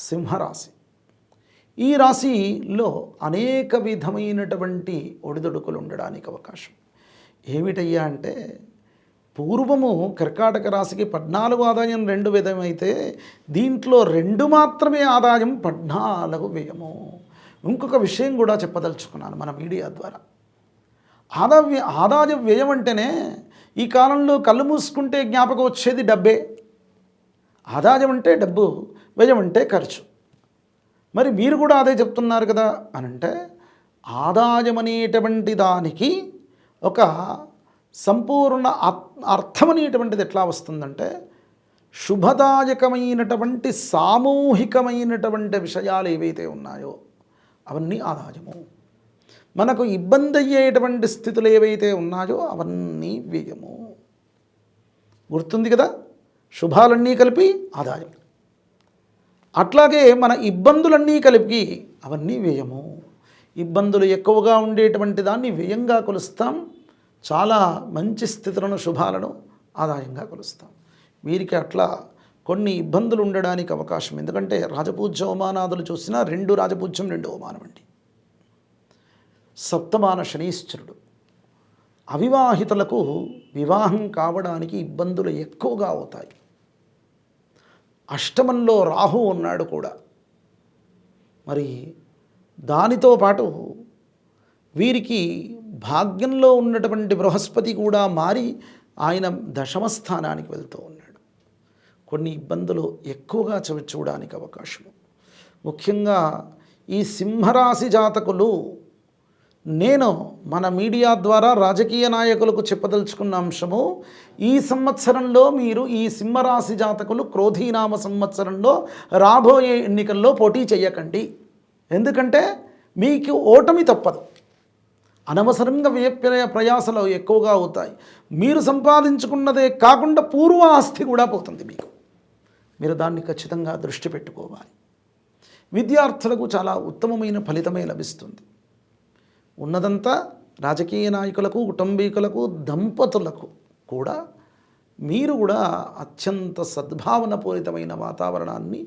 సింహరాశి. ఈ రాశిలో అనేక విధమైనటువంటి ఒడిదొడుకులు ఉండడానికి అవకాశం. ఏమిటయ్యా అంటే పూర్వము కర్కాటక రాశికి పద్నాలుగు ఆదాయం రెండు విధమైతే దీంట్లో రెండు మాత్రమే ఆదాయం పద్నాలుగు వ్యయము. ఇంకొక విషయం కూడా చెప్పదలుచుకున్నాను మన మీడియా ద్వారా. ఆదా ఆదాయ వ్యయం అంటేనే ఈ కాలంలో కళ్ళు మూసుకుంటే జ్ఞాపకం వచ్చేది డబ్బే. ఆదాయం అంటే డబ్బు వ్యయం అంటే ఖర్చు. మరి మీరు కూడా అదే చెప్తున్నారు కదా అని అంటే ఆదాయం అనేటువంటి దానికి ఒక సంపూర్ణ అర్థం అనేటువంటిది ఎట్లా వస్తుందంటే శుభదాయకమైనటువంటి సామూహికమైనటువంటి విషయాలు ఏవైతే ఉన్నాయో అవన్నీ ఆదాయము. మనకు ఇబ్బంది అయ్యేటువంటి స్థితులు ఏవైతే ఉన్నాయో అవన్నీ వ్యయము. గుర్తుంది కదా? శుభాలన్నీ కలిపి ఆదాయం. అట్లాగే మన ఇబ్బందులన్నీ కలిపి అవన్నీ వ్యయము. ఇబ్బందులు ఎక్కువగా ఉండేటువంటి దాన్ని వ్యయంగా కొలుస్తాం. చాలా మంచి స్థితులను శుభాలను ఆదాయంగా కొలుస్తాం. వీరికి అట్లా కొన్ని ఇబ్బందులు ఉండడానికి అవకాశం. ఎందుకంటే రాజపూజ్య అవమానాదులు చూసినా రెండు రాజపూజ్యం రెండు అవమానం అండి. సప్తమాన శనీశ్వరుడు. అవివాహితులకు వివాహం కావడానికి ఇబ్బందులు ఎక్కువగా అవుతాయి. అష్టమంలో రాహు ఉన్నాడు కూడా. మరి దానితో పాటు వీరికి భాగ్యంలో ఉన్నటువంటి బృహస్పతి కూడా మారి ఆయన దశమ స్థానానికి వెళ్తూ ఉన్నాడు. కొన్ని ఇబ్బందులు ఎక్కువగా చవి చూడడానికి అవకాశము ముఖ్యంగా ఈ సింహరాశి జాతకులు నేను మన మీడియా ద్వారా రాజకీయ నాయకులకు చెప్పదలుచుకున్న అంశము ఈ సంవత్సరంలో మీరు ఈ సింహరాశి జాతకులు క్రోధీనామ సంవత్సరంలో రాబోయే ఎన్నికల్లో పోటీ చేయకండి ఎందుకంటే మీకు ఓటమి తప్పదు. అనవసరంగా వ్యయ ప్రయాసలు ఎక్కువగా అవుతాయి. మీరు సంపాదించుకున్నదే కాకుండా పూర్వ ఆస్తి కూడా పోతుంది మీకు. మీరు దాన్ని ఖచ్చితంగా దృష్టి పెట్టుకోవాలి. విద్యార్థులకు చాలా ఉత్తమమైన ఫలితమే లభిస్తుంది. ఉన్నదంతా రాజకీయ నాయకులకు కుటుంబీకులకు దంపతులకు కూడా మీరు కూడా అత్యంత సద్భావనపూరితమైన వాతావరణాన్ని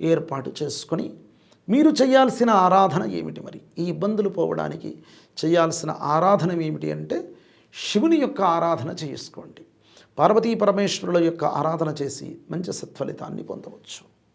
ఏర్పాటు చేసుకొని మీరు చేయాల్సిన ఆరాధన ఏమిటి మరి? ఈ ఇబ్బందులు పోవడానికి చేయాల్సిన ఆరాధన ఏమిటి అంటే శివుని యొక్క ఆరాధన చేసుకోండి. పార్వతీ పరమేశ్వరుల యొక్క ఆరాధన చేసి మంచి సత్ఫలితాన్ని పొందవచ్చు.